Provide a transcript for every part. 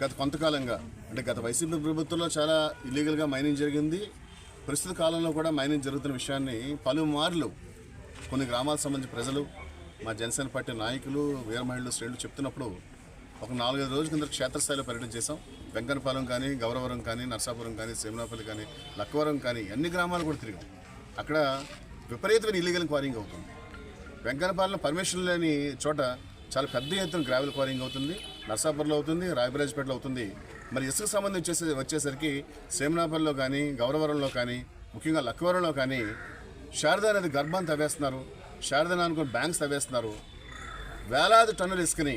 గత కొంతకాలంగా అంటే గత వైసీపీ ప్రభుత్వంలో చాలా ఇల్లీగల్గా మైనింగ్ జరిగింది. ప్రస్తుత కాలంలో కూడా మైనింగ్ జరుగుతున్న విషయాన్ని పలుమార్లు కొన్ని గ్రామాలకు సంబంధించిన ప్రజలు మా జనసేన పార్టీ నాయకులు వీర మహిళలు శ్రేణులు చెప్తున్నప్పుడు ఒక నాలుగైదు రోజుల కింద క్షేత్రస్థాయిలో పర్యటన చేసాం వెంకన్నపాలెం కానీ గౌరవరం కానీ నర్సాపురం కానీ సేమనాపల్లి కానీ లక్కవరం కానీ అన్ని గ్రామాలు కూడా తిరిగాం. అక్కడ విపరీతమైన ఇల్లీగల్ క్వారింగ్ అవుతుంది. వెంకన్నపాలెం పర్మిషన్ లేని చోట చాలా పెద్ద ఎత్తున గ్రావెల్ క్వారింగ్ అవుతుంది. నర్సాపూర్లో అవుతుంది రాయబరాజ్పేటలో అవుతుంది. మరి ఇసుక సంబంధించి వచ్చేసే వచ్చేసరికి సేమనాపల్లిలో కానీ గౌరవరంలో కానీ ముఖ్యంగా లక్కవరంలో కానీ శారదా అనేది గర్భాన్ని తవ్వేస్తున్నారు. శారదా అనుకుని బ్యాంక్స్ తవ్వేస్తున్నారు. వేలాది టన్నుల ఇసుకని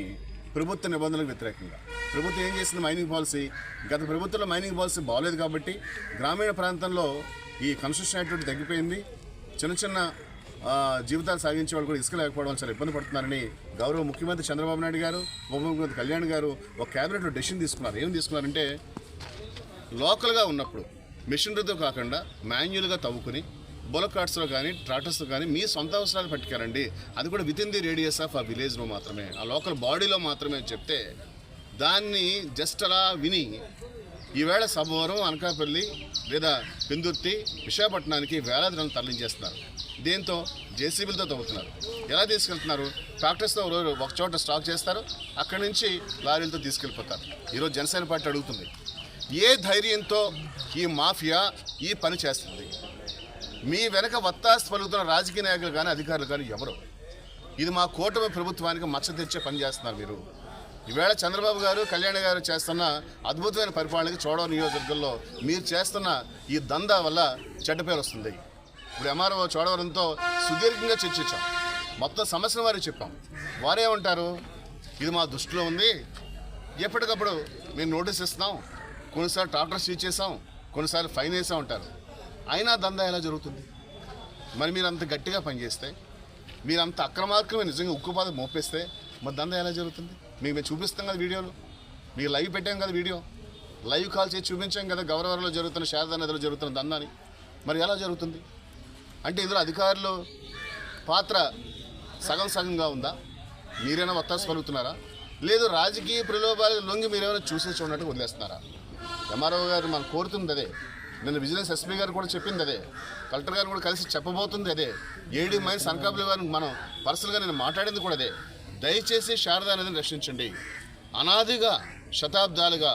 ప్రభుత్వ నిబంధనలకు వ్యతిరేకంగా. ప్రభుత్వం ఏం చేసింది? మైనింగ్ పాలసీ గత ప్రభుత్వంలో మైనింగ్ పాలసీ బాగలేదు కాబట్టి గ్రామీణ ప్రాంతంలో ఈ కన్స్ట్రక్షన్ యాక్టివిటీ తగ్గిపోయింది. చిన్న చిన్న జీవితాలు సాగించే వాళ్ళు కూడా ఇసుక లేకపోవడం చాలా ఇబ్బంది పడుతున్నారని గౌరవ ముఖ్యమంత్రి చంద్రబాబు నాయుడు గారు ఉప ముఖ్యమంత్రి కళ్యాణ్ గారు ఒక క్యాబినెట్లో డెసిషన్ తీసుకున్నారు. ఏం తీసుకున్నారంటే లోకల్గా ఉన్నప్పుడు మిషనరీతో కాకుండా మాన్యువల్గా తవ్వుకుని బులక్ కార్ట్స్లో కానీ ట్రాక్టర్స్లో కానీ మీ సొంత అవసరాలు పట్టుకెళ్ళండి. అది కూడా with in the radius of ఆ విలేజ్లో మాత్రమే. ఆ లోకల్ బాడీలో మాత్రమే చెప్తే దాన్ని జస్ట్ అలా విని ఈవేళ సభవరం అనకాపల్లి లేదా పెందుర్తి విశాఖపట్నానికి వేలాది రన్నులు తరలించేస్తున్నారు. దీంతో జేసీబీలతో తవ్వుతున్నారు. ఎలా తీసుకెళ్తున్నారు? ట్రాక్టర్స్తో ఒక రోజు ఒక చోట స్టాక్ చేస్తారు. అక్కడి నుంచి లారీలతో తీసుకెళ్ళిపోతారు. ఈరోజు జనసేన పార్టీ అడుగుతుంది ఏ ధైర్యంతో ఈ మాఫియా ఈ పని చేస్తుంది? మీ వెనక వత్తాసు పలుకుతున్న రాజకీయ నాయకులు కానీ అధికారులు కానీ ఎవరు? ఇది మా కూటమి ప్రభుత్వానికి మచ్చ తెచ్చే పని చేస్తున్నారు మీరు. ఈవేళ చంద్రబాబు గారు కళ్యాణ్ గారు చేస్తున్న అద్భుతమైన పరిపాలనకి చోడవరం నియోజకవర్గంలో మీరు చేస్తున్న ఈ దందా వల్ల చెడ్డ పేరు వస్తుంది. ఇప్పుడు ఎంఆర్ఓ చోడవరంతో సుదీర్ఘంగా చర్చించాం. మొత్తం సమస్యను వారికి చెప్పాం. వారేమంటారు ఇది మా దృష్టిలో ఉంది. ఎప్పటికప్పుడు మేము నోటీస్ ఇస్తున్నాం. కొన్నిసార్లు ట్రాక్టర్ సీజ్ చేసాం కొన్నిసార్లు ఫైన్ వేసాం ఉంటారు అయినా దందా ఎలా జరుగుతుంది? మరి మీరు అంత గట్టిగా పనిచేస్తే మీరు అంత అక్రమార్కమే నిజంగా ఉక్కుపాద మోపేస్తే మరి దందా ఎలా జరుగుతుంది? మీకు మేము చూపిస్తాం కదా వీడియోలు. మీకు లైవ్ పెట్టాం కదా వీడియో. లైవ్ కాల్ చేసి చూపించాం కదా గౌరవరంలో జరుగుతున్న శారదా నదిలో జరుగుతున్న దందాని. మరి ఎలా జరుగుతుంది? అంటే ఇందులో అధికారులు పాత్ర సగం సగంగా ఉందా? మీరైనా ఒత్తాసు పలుకుతున్నారా? లేదు రాజకీయ ప్రలోభాలు లొంగి మీరేమైనా చూసే చూడనట్టు వదిలేస్తున్నారా? ఎంఆర్ఓ గారు మనం కోరుతుంది అదే. నిన్న విజిలెన్స్ ఎస్పీ గారు కూడా చెప్పింది అదే. కలెక్టర్ గారు కూడా కలిసి చెప్పబోతుంది అదే. ఏడీ మైన్స్ అనకాపల్లి గారిని మనం పర్సనల్గా నేను మాట్లాడింది కూడా అదే. దయచేసి శారదా నదిని రక్షించండి. అనాదిగా శతాబ్దాలుగా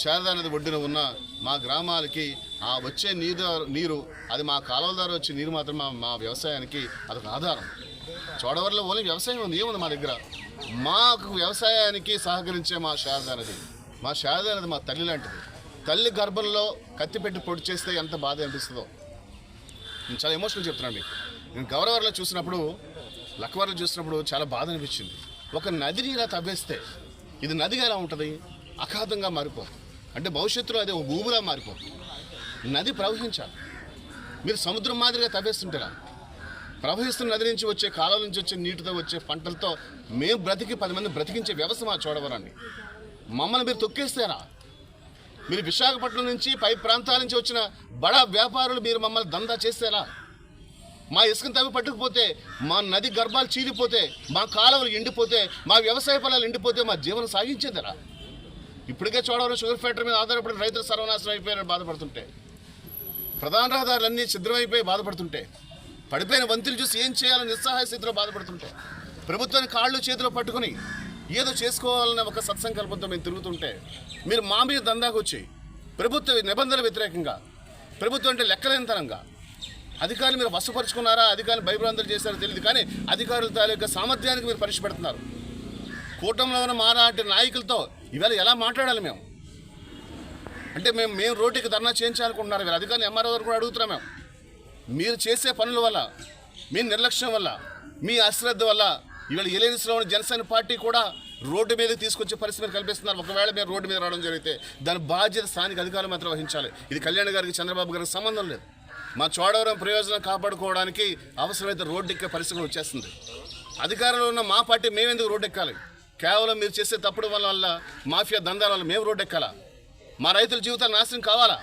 శారదా నది ఒడ్డున ఉన్న మా గ్రామాలకి ఆ వచ్చే నీరు నీరు అది మా కాలువల ద్వారా వచ్చే నీరు మాత్రం మా మా వ్యవసాయానికి అదొక ఆధారం. చోడవరంలో ఓన్లీ వ్యవసాయం ఉంది ఏముంది మా దగ్గర? మాకు వ్యవసాయానికి సహకరించే మా శారదా నది. మా శారదా నది మా తల్లి లాంటిది. తల్లి గర్భంలో కత్తి పెట్టి పొడి చేస్తే ఎంత బాధ అనిపిస్తుందో. నేను చాలా ఎమోషనల్ చెప్తున్నాను మీకు. నేను గౌరవర్లో చూసినప్పుడు లక్వర్లో చూసినప్పుడు చాలా బాధ అనిపించింది. ఒక నదిని ఇలా తవ్వేస్తే ఇది నదిగా ఎలా ఉంటుంది? అఖాతంగా మారిపోతుంది అంటే భవిష్యత్తులో అది ఒక భూమిలా మారిపోతుంది నది ప్రవహించాలి. మీరు సముద్రం మాదిరిగా తవ్వేస్తుంటారా? ప్రవహిస్తున్న నది నుంచి వచ్చే కాలాల నుంచి వచ్చే నీటితో వచ్చే పంటలతో మేము బ్రతికి పది మంది బ్రతికించే వ్యవస్థ మా చూడవరాన్ని. మమ్మల్ని మీరు తొక్కేస్తారా? మీరు విశాఖపట్నం నుంచి పై ప్రాంతాల నుంచి వచ్చిన బడా వ్యాపారులు మీరు మమ్మల్ని దందా చేస్తారా? మా ఇసుకను తవ్వి పట్టుకుపోతే మా నది గర్భాలు చీలిపోతే మా కాలువలు ఎండిపోతే మా వ్యవసాయ పొలాలు ఎండిపోతే మా జీవనం సాగించేదరా? ఇప్పటికే చూడవరం షుగర్ ఫ్యాక్టరీ మీద ఆధారపడి రైతులు సర్వనాశనం అయిపోయారని బాధపడుతుంటే ప్రధాన రహదారులన్నీ ఛిద్రమైపోయి బాధపడుతుంటే పడిపోయిన వంతులు చూసి ఏం చేయాలని నిస్సహాయ స్థితిలో బాధపడుతుంటే ప్రభుత్వాన్ని కాళ్ళు చేతిలో పట్టుకుని ఏదో చేసుకోవాలనే ఒక సత్సంకల్పంతో మేము తిరుగుతుంటే మీరు మా మీద దందాకు వచ్చి ప్రభుత్వ నిబంధనల వ్యతిరేకంగా ప్రభుత్వం అంటే లెక్కలేనితనంగా అధికారులు మీరు వసపరుచుకున్నారా అధికారులు భయభ్రాంతులు చేశారో తెలియదు కానీ అధికారుల తాలూకా సామర్థ్యానికి మీరు పరీక్ష పెడుతున్నారు. కూటమిలో ఉన్న మారాటి నాయకులతో ఇవాళ ఎలా మాట్లాడాలి మేము? అంటే మేము మేము రోడ్డుకి ధర్నా చేయించాలనుకుంటున్నారు వీళ్ళు అధికారులు ఎంఆర్ఓ గారు కూడా అడుగుతున్నాం మేము. మీరు చేసే పనుల వల్ల మీ నిర్లక్ష్యం వల్ల మీ అశ్రద్ధ వల్ల ఇవాళ ఎలయన్స్లో ఉన్న జనసేన పార్టీ కూడా రోడ్డు మీద తీసుకొచ్చే పరిస్థితి మీరు కల్పిస్తున్నారు. ఒకవేళ మీరు రోడ్డు మీద రావడం జరిగితే దాని బాధ్యత స్థానిక అధికారులు మాత్రం వహించాలి. ఇది కళ్యాణ్ గారికి చంద్రబాబు గారికి సంబంధం లేదు. మా చోడవరం ప్రయోజనం కాపాడుకోవడానికి అవసరమైతే రోడ్డు ఎక్కే పరిస్థితి వచ్చేస్తుంది. అధికారంలో ఉన్న మా పార్టీ మేమెందుకు రోడ్డు ఎక్కాలి కేవలం మీరు చేసే తప్పుడు వల్ల వల్ల మాఫియా దందాల వల్ల మేము రోడ్డు ఎక్కాలా మా రైతుల జీవితాలు నాశనం కావాలా?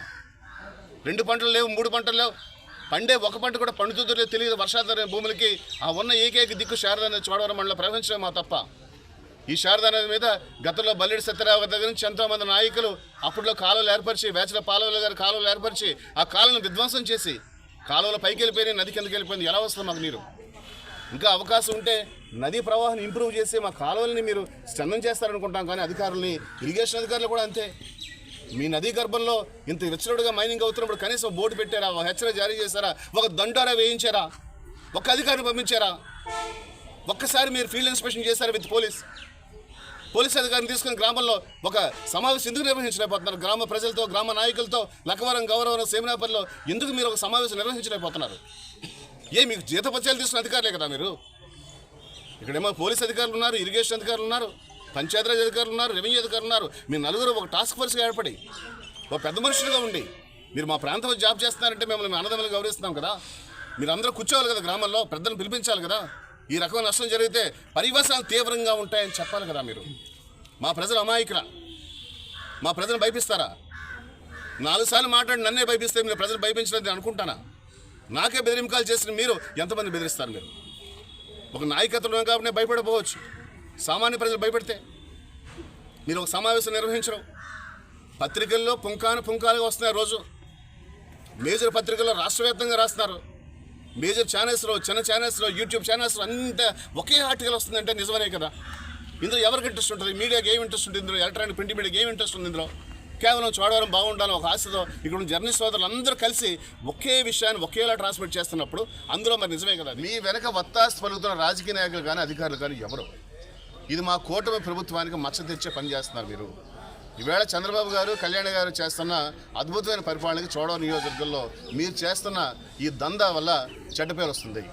రెండు పంటలు లేవు మూడు పంటలు లేవు. పండే ఒక పంట కూడా పండుతుందో తెలియదు వర్షాధార భూములకి. ఆ ఉన్న ఏకైక దిక్కు శారదాన్ని చోడవరం మండలం ప్రవహించడం మా తప్ప. ఈ శారదా నది మీద గతంలో బల్లెడి సత్యరావు గారి దగ్గర నుంచి ఎంతోమంది నాయకులు అప్పట్లో కాలువలు ఏర్పరిచి వేచల పాలవుల గారు కాలువలు ఏర్పరిచి ఆ కాలువను విధ్వంసం చేసి కాలువల పైకి వెళ్ళిపోయి నది కిందకి వెళ్ళిపోయింది. ఎలా వస్తుంది మాకు నీరు? ఇంకా అవకాశం ఉంటే నదీ ప్రవాహాన్ని ఇంప్రూవ్ చేసి మా కాలువల్ని మీరు స్టన్నం చేస్తారనుకుంటాం కానీ అధికారుల్ని ఇరిగేషన్ అధికారులు కూడా అంతే. మీ నదీ గర్భంలో ఇంత విచ్చలుడుగా మైనింగ్ అవుతున్నప్పుడు కనీసం బోర్డు పెట్టారా? ఒక హెచ్చరిక జారీ చేశారా? ఒక దండారా వేయించారా? ఒక అధికారిని పంపించారా? ఒక్కసారి మీరు ఫీల్డ్ ఇన్స్పెక్షన్ చేశారా విత్ పోలీస్? పోలీస్ అధికారిని తీసుకుని గ్రామంలో ఒక సమావేశం ఎందుకు నిర్వహించలేకపోతున్నారు? గ్రామ ప్రజలతో గ్రామ నాయకులతో లక్కవరం గౌరవరం సేమినాపల్లిలో ఎందుకు మీరు ఒక సమావేశం నిర్వహించలేకపోతున్నారు? ఏ మీకు జీతపత్యాలు తీసుకున్న అధికారులే కదా మీరు? ఇక్కడేమో పోలీస్ అధికారులు ఉన్నారు ఇరిగేషన్ అధికారులు ఉన్నారు పంచాయతీరాజ్ అధికారులు ఉన్నారు రెవెన్యూ అధికారులు ఉన్నారు. మీ నలుగురు ఒక టాస్క్ ఫోర్స్గా ఏర్పడి ఒక పెద్ద మనుషులుగా ఉండి మీరు మా ప్రాంతంలో జాబ్ చేస్తున్నారంటే మిమ్మల్ని మేము అన్నదమ్ములు గౌరవిస్తున్నాం కదా? మీరు అందరూ కూర్చోవాలి కదా గ్రామంలో పెద్దలను పిలిపించాలి కదా? ఈ రకమైన నష్టం జరిగితే పరివేశాలు తీవ్రంగా ఉంటాయని చెప్పాలి కదా మీరు? మా ప్రజలు అమాయకురా. మా ప్రజలు భయపిస్తారా? నాలుగు సార్లు మాట్లాడి నన్నే భయపిస్తే మీరు ప్రజలు భయపించలేదు అనుకుంటానా? నాకే బెదిరింపులు చేసిన మీరు ఎంతమంది బెదిరిస్తారు మీరు? ఒక నాయకత్వం కాబట్టి భయపడపోవచ్చు సామాన్య ప్రజలు భయపడితే మీరు ఒక సమావేశం నిర్వహించడం పత్రికల్లో పుంకాను పుంకాలుగా వస్తున్నాయి రోజు. మేజర్ పత్రికల్లో రాష్ట్రవ్యాప్తంగా రాస్తున్నారు. మేజర్ ఛానల్స్లో చిన్న ఛానల్స్లో యూట్యూబ్ ఛానల్స్లో అంత ఒకే ఆర్టికల్ వస్తుందంటే నిజమనే కదా? ఇందులో ఎవరికి ఇంట్రెస్ట్ ఉంటుంది? మీడియాకి ఏం ఇంట్రెస్ట్ ఉంటుంది ఇందులో? ఎలక్ట్రానిక్ ప్రింట్ మీడియాకి ఏం ఇంట్రెస్ట్ ఉంది ఇందులో? కేవలం చోడవరం బాగుండాలని ఒక ఆశతో ఇక్కడ జర్నీ జర్నలిస్ట్ సోదరులు అందరూ కలిసి ఒకే విషయాన్ని ఒకేలా ట్రాన్స్మిట్ చేస్తున్నప్పుడు అందులో మరి నిజమే కదా మీ వెనక వత్తాస్ పలుకుతున్న రాజకీయ నాయకులు కానీ అధికారులు కానీ ఎవరు? ఇది మా కూటమి ప్రభుత్వానికి మచ్చ తెచ్చే పని చేస్తున్నారు మీరు. ఈవేళ చంద్రబాబు గారు కళ్యాణ్ గారు చేస్తున్న అద్భుతమైన పరిపాలనకి చూడవ నియోజకవర్గంలో మీరు చేస్తున్న ఈ దందా వల్ల చెడ్డ పేరు వస్తుంది.